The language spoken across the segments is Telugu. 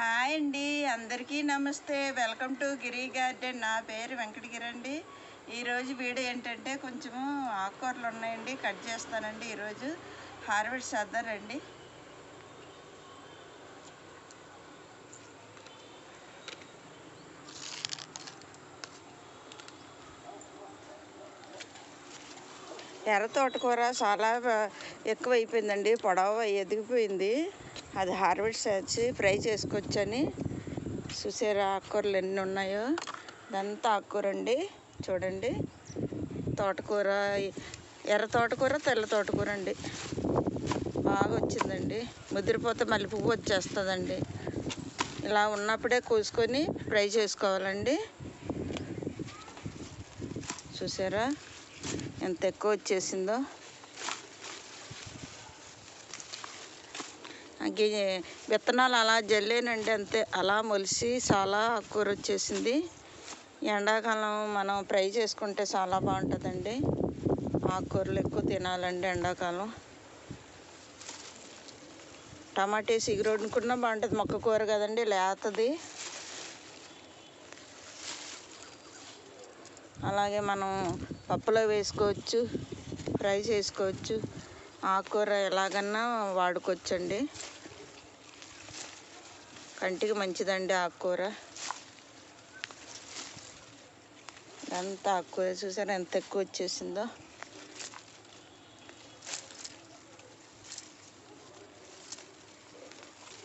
హాయ్ అండి అందరికీ నమస్తే. Welcome to Giri garden. నా పేరు వెంకటగిరి అండి ఈరోజు వీడియో ఏంటంటే కొంచెము ఆకుకూరలు ఉన్నాయండి కట్ చేస్తానండి ఈరోజు. హార్వెస్ట్ చేద్దారండి ఎర్ర తోటకూర చాలా ఎక్కువైపోయిందండి. పొడవ ఎదిగిపోయింది. అది హార్వెస్ట్ చేసి ఫ్రై చేసుకోవచ్చని చూసారా ఆకుకూరలు ఎన్ని ఉన్నాయో. ఇదంతా ఆకుకూర అండి చూడండి. తోటకూర ఎర్ర తోటకూర తెల్ల తోటకూర అండి బాగా వచ్చిందండి. ముదిరిపోతే మళ్ళీ పువ్వు వచ్చేస్తుందండి. ఇలా ఉన్నప్పుడే కూసుకొని ఫ్రై చేసుకోవాలండి. చూసారా? ఎంత ఎక్కువ వచ్చేసిందో. అగ్గి విత్తనాలు అలా జల్లేనండి అంతే. అలా మొలిసి చాలా ఆకుకూర వచ్చేసింది. ఎండాకాలం మనం ఫ్రై చేసుకుంటే చాలా బాగుంటుందండి. ఆకుకూరలు ఎక్కువ తినాలండి ఎండాకాలం. టమాటా చిగురొండుకున్నా బాగుంటుంది. మొక్క కూర కదండి లేతది. అలాగే మనం పప్పులో వేసుకోవచ్చు ఫ్రై చేసుకోవచ్చు ఆకుకూర ఎలాగన్నా వాడుకోవచ్చండి. కంటికి మంచిదండి ఆకుకూర. ఎంత ఆకుకూర చూసారా ఎంత ఎక్కువ వచ్చేసిందో.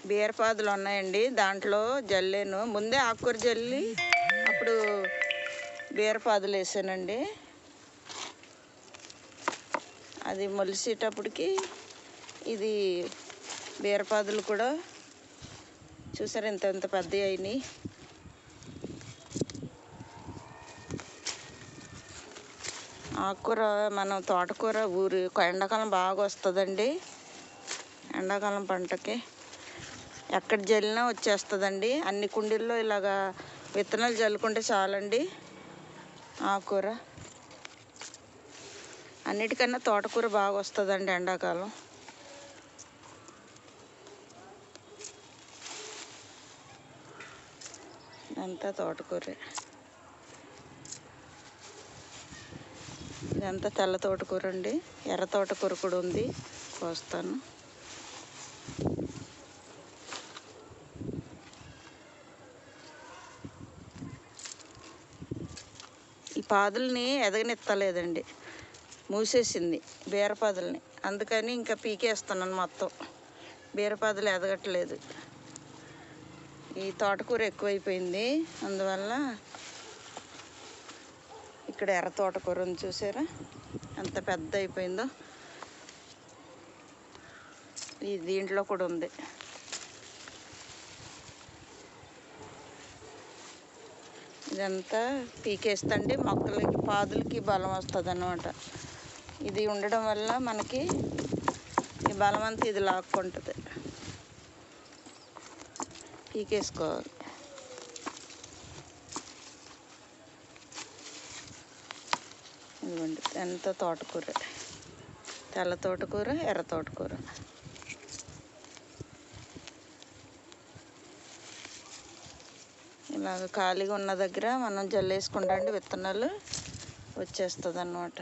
బీరపాదులు ఉన్నాయండి దాంట్లో జల్లేను. ముందే ఆకుకూర జల్లి అప్పుడు బీరపాదులు వేసానండి. అది మొలిసేటప్పటికి ఇది బీరపాదులు కూడా చూసారు ఇంత ఇంత పెద్దవి అయినాయి. ఆకుకూర మనం తోటకూర ఊరి ఎండాకాలం బాగా వస్తుందండి. ఎండాకాలం పంటకి ఎక్కడ జల్లినా వచ్చేస్తుందండి. అన్ని కుండీల్లో ఇలాగా విత్తనాలు జల్లుకుంటే చాలండి ఆకుకూర. అన్నిటికన్నా తోటకూర బాగా వస్తుందండి ఎండాకాలం. ఇదంతా తోటకూరే. ఇదంతా తెల్ల తోటకూర అండి ఎర్ర తోటకూర కూడా ఉంది. కోస్తాను. ఈ పాదుల్ని ఎదగనిత్తలేదండి. మూసేసింది బీరపాదుల్ని. అందుకని ఇంకా పీకేస్తున్నాను మొత్తం. బీరపాదులు ఎదగట్లేదు. ఈ తోటకూర ఎక్కువైపోయింది. అందువల్ల ఇక్కడ ఎర్ర తోటకూరని చూసారా? ఎంత పెద్ద అయిపోయిందో. ఈ దీంట్లో కూడా ఉంది. ఇదంతా పీకేస్తండి మొక్కలకి పాదులకి బలం వస్తుంది అన్నమాట ఇది ఉండడం వల్ల మనకి ఈ బలం ఇది లాక్కుంటుంది. పీకేసుకోవాలి. ఇదిగోండి ఎంత తోటకూర? తెల్ల తోటకూర ఎర్ర తోటకూర. ఇలాగ ఖాళీగా ఉన్న దగ్గర మనం జల్లేసుకుంటాండి విత్తనాలు వచ్చేస్తుంది అన్నమాట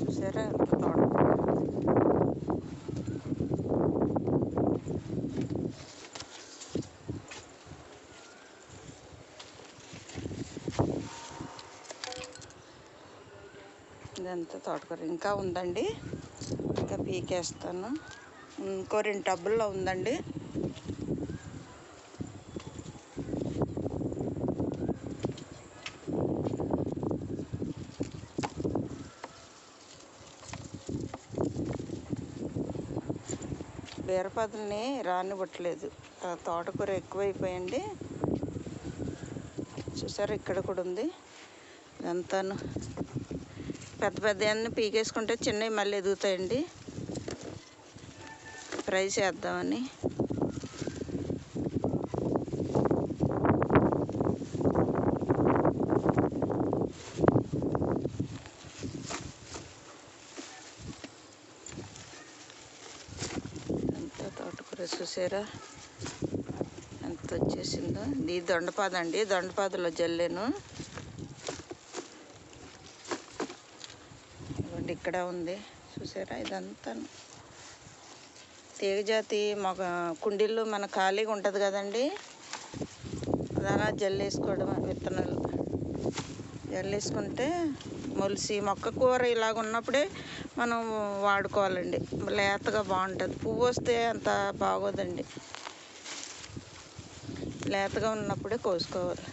చూసారా ఎంత తోటకూర ఇదంతా తోటకూర ఇంకా ఉందండి. ఇంకా పీకేస్తాను. ఇంకో రెండు టబ్బుల్లో ఉందండి. బీరపాదుల్ని రానివ్వట్లేదు. తోటకూర ఎక్కువైపోయండి చూసారు ఇక్కడ కూడా ఉంది. ఇదంతాను. పెద్ద పెద్ద అన్నీ పీకేసుకుంటే చిన్నవి మళ్ళీ ఎదుగుతాయండి. ఫ్రై చేద్దామని తోటకూర చూసారా? ఎంత వచ్చేసిందో? ఇది దొండపాదండి. దొండపాదలో జల్లేను. ఇక్కడ ఉంది. చూసారా? ఇదంతా తీగజాతి మొగ కుండీల్లో మన ఖాళీగా ఉంటుంది కదండి. అది అలా జల్లేసుకోవడం విత్తనాలు. జల్లేసుకుంటే మొలిసి మొక్క కూర ఇలాగ ఉన్నప్పుడే మనం వాడుకోవాలండి. లేతగా బాగుంటుంది. పువ్వు వస్తే అంత బాగోదండి. లేతగా ఉన్నప్పుడే కోసుకోవాలి.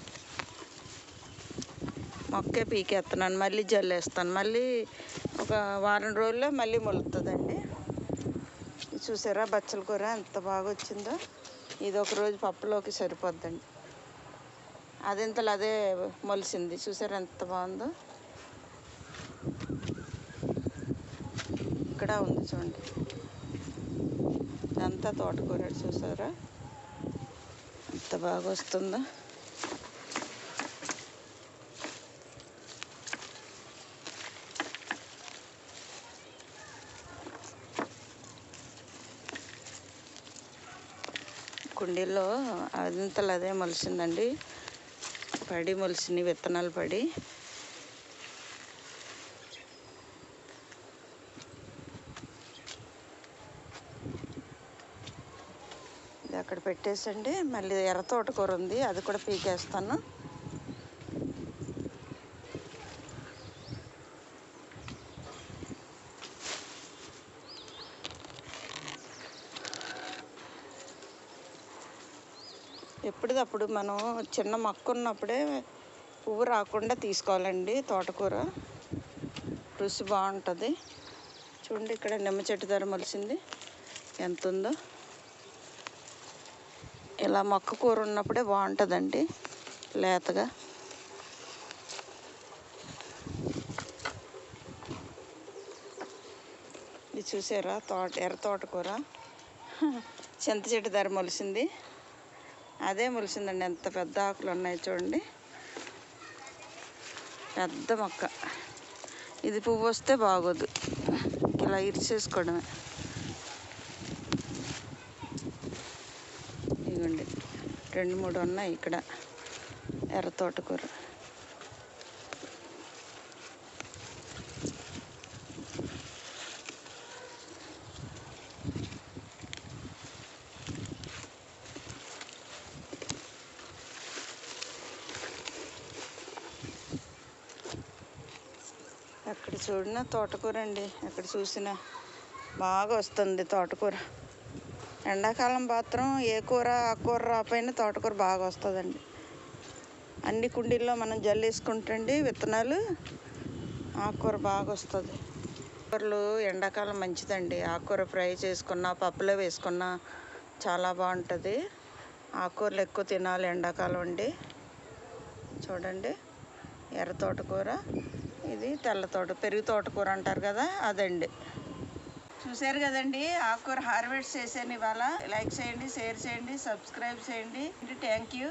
మొక్కే పీకేస్తున్నాను మళ్ళీ జల్లేస్తాను మళ్ళీ ఒక వారం రోజుల్లో మళ్ళీ మొలుతుందండి. చూసారా బచ్చల కూర ఎంత బాగా వచ్చిందో. ఇది ఒక రోజు పప్పులోకి సరిపోద్దండి. అదింతలు అదే మొలిసింది. చూసారా ఎంత బాగుందో. ఇక్కడ ఉంది చూడండి. అంతా తోటకూర చూసారా. ఎంత బాగా వస్తుందో. కుండీల్లో అదంతలు అదే మొలిసిందండి. పడి మొలిసింది విత్తనాలు పడి. ఇది అక్కడ పెట్టేసండి. మళ్ళీ ఎర్ర తోటకూర ఉంది. అది కూడా పీకేస్తాను. ఎప్పటిదప్పుడు మనం చిన్న మొక్క ఉన్నప్పుడే పువ్వు రాకుండా తీసుకోవాలండి తోటకూర. రుచి బాగుంటుంది. చూడండి ఇక్కడ నిమ్మ చెట్టు ధర మొలిసింది. ఎంత ఉందో ఇలా మొక్క కూర ఉన్నప్పుడే బాగుంటుందండి లేతగా. ఇది చూసారా? తోట ఎర్ర తోటకూర. చింత చెట్టు ధర మొలిసింది. అదే మొలిసిందండి. ఎంత పెద్ద ఆకులు ఉన్నాయి చూడండి. పెద్ద మొక్క. ఇది పువ్వు వస్తే బాగోదు. ఇలా ఇరిచేసుకోవడమే ఇదిగోండి. రెండు మూడు ఉన్నాయి ఇక్కడ. ఎర్ర తోటకూర. ఎక్కడ చూడినా తోటకూర అండి ఎక్కడ చూసినా బాగా వస్తుంది తోటకూర. ఎండాకాలం మాత్రం ఏ కూర ఆ కూర రాపోయినా తోటకూర బాగా వస్తుందండి. అన్ని కుండీల్లో మనం జల్లేసుకుంటండి విత్తనాలు ఆకుకూర బాగా వస్తుంది. కూరలు ఎండాకాలం మంచిదండి. ఆకుకూర ఫ్రై చేసుకున్నా పప్పులో వేసుకున్నా చాలా బాగుంటుంది. ఆకుకూరలు ఎక్కువ తినాలి ఎండాకాలం అండి. చూడండి ఎర్ర తోటకూర. ఇది తెల్ల తోట పెరుగు తోటకూర అంటారు కదా అదండి. చూశారు కదండి ఆకుకూర హార్వెస్ట్ చేసాను ఇవాళ. లైక్ చేయండి షేర్ చేయండి సబ్స్క్రైబ్ చేయండి. Thank you